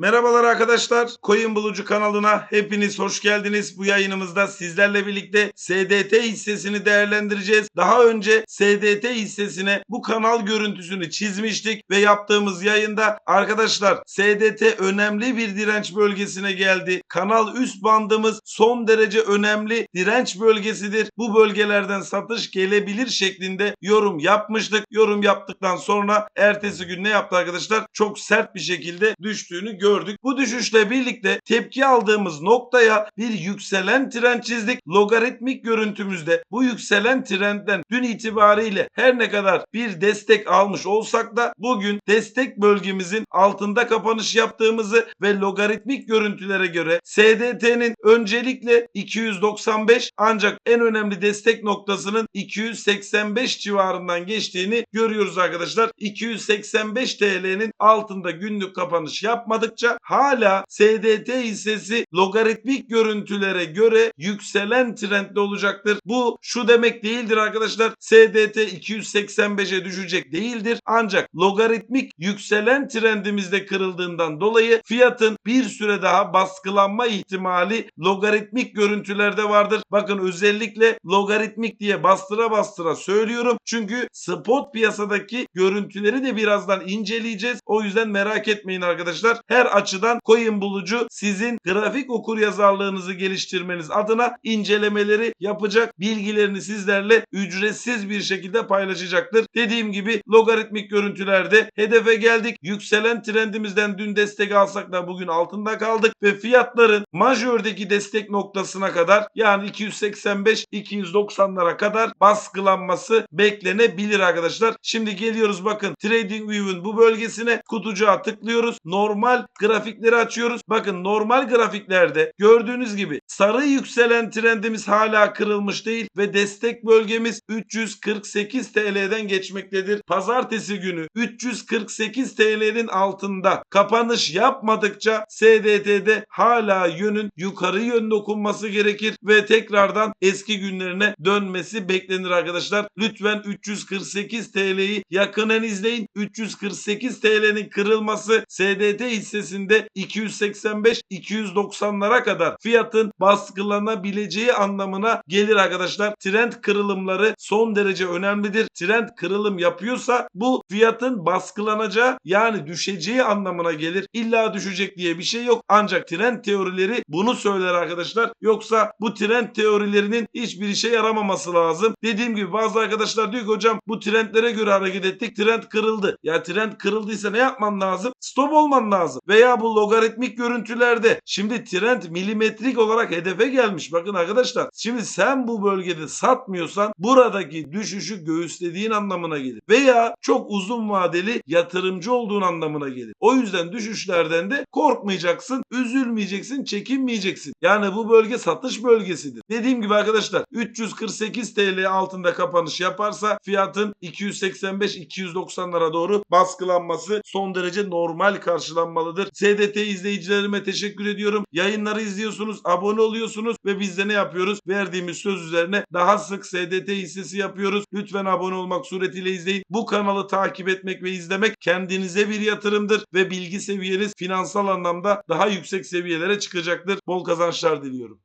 Merhabalar arkadaşlar. Coin Bulucu kanalına hepiniz hoş geldiniz. Bu yayınımızda sizlerle birlikte SDT hissesini değerlendireceğiz. Daha önce SDT hissesine bu kanal görüntüsünü çizmiştik ve yaptığımız yayında arkadaşlar SDT önemli bir direnç bölgesine geldi. Kanal üst bandımız son derece önemli direnç bölgesidir. Bu bölgelerden satış gelebilir şeklinde yorum yapmıştık. Yorum yaptıktan sonra ertesi gün ne yaptı arkadaşlar? Çok sert bir şekilde düştüğünü gördük. Bu düşüşle birlikte tepki aldığımız noktaya bir yükselen trend çizdik. Logaritmik görüntümüzde bu yükselen trendden dün itibariyle her ne kadar bir destek almış olsak da bugün destek bölgemizin altında kapanış yaptığımızı ve logaritmik görüntülere göre SDT'nin öncelikle 295 ancak en önemli destek noktasının 285 civarından geçtiğini görüyoruz arkadaşlar. 285 TL'nin altında günlük kapanış yapmadıkça hala SDT hissesi logaritmik görüntülere göre yükselen trendde olacaktır. Bu şu demek değildir arkadaşlar. SDT 285'e düşecek değildir. Ancak logaritmik yükselen trendimizde kırıldığından dolayı fiyatın bir süre daha baskılanma ihtimali logaritmik görüntülerde vardır. Bakın özellikle logaritmik diye bastıra bastıra söylüyorum. Çünkü spot piyasadaki görüntüleri de birazdan inceleyeceğiz. O yüzden merak etmeyin arkadaşlar. Her açıdan coin bulucu sizin grafik okur yazarlığınızı geliştirmeniz adına incelemeleri yapacak, bilgilerini sizlerle ücretsiz bir şekilde paylaşacaktır. Dediğim gibi logaritmik görüntülerde hedefe geldik. Yükselen trendimizden dün destek alsak da bugün altında kaldık ve fiyatların majördeki destek noktasına kadar yani 285 290'lara kadar baskılanması beklenebilir arkadaşlar. Şimdi geliyoruz bakın TradingView'un bu bölgesine kutucuğa tıklıyoruz. Normal grafikleri açıyoruz. Bakın normal grafiklerde gördüğünüz gibi sarı yükselen trendimiz hala kırılmış değil ve destek bölgemiz 348 TL'den geçmektedir. Pazartesi günü 348 TL'nin altında kapanış yapmadıkça SDT'de hala yönün yukarı yönde okunması gerekir ve tekrardan eski günlerine dönmesi beklenir arkadaşlar. Lütfen 348 TL'yi yakından izleyin. 348 TL'nin kırılması SDT hissesinde 285-290'lara kadar fiyatın baskılanabileceği anlamına gelir arkadaşlar. Trend kırılımları son derece önemlidir. Trend kırılım yapıyorsa bu fiyatın baskılanacağı yani düşeceği anlamına gelir. İlla düşecek diye bir şey yok. Ancak trend teorileri bunu söyler arkadaşlar. Yoksa bu trend teorilerinin hiçbir işe yaramaması lazım. Dediğim gibi bazı arkadaşlar diyor ki hocam bu trendlere göre hareket ettik. Trend kırıldı. Ya trend kırıldıysa ne yapman lazım? Stop olman lazım. Veya bu logaritmik görüntülerde şimdi trend milimetrik olarak hedefe gelmiş. Bakın arkadaşlar şimdi sen bu bölgede satmıyorsan buradaki düşüşü göğüslediğin anlamına gelir. Veya çok uzun vadeli yatırımcı olduğun anlamına gelir. O yüzden düşüşlerden de korkmayacaksın, üzülmeyeceksin, çekinmeyeceksin. Yani bu bölge satış bölgesidir. Dediğim gibi arkadaşlar 348 TL altında kapanış yaparsa fiyatın 285-290'lara doğru baskılanması son derece normal karşılanmalıdır. SDT izleyicilerime teşekkür ediyorum. Yayınları izliyorsunuz, abone oluyorsunuz ve biz de ne yapıyoruz? Verdiğimiz söz üzerine daha sık SDT hissesi yapıyoruz. Lütfen abone olmak suretiyle izleyin. Bu kanalı takip etmek ve izlemek kendinize bir yatırımdır ve bilgi seviyeniz finansal anlamda daha yüksek seviyelere çıkacaktır. Bol kazançlar diliyorum.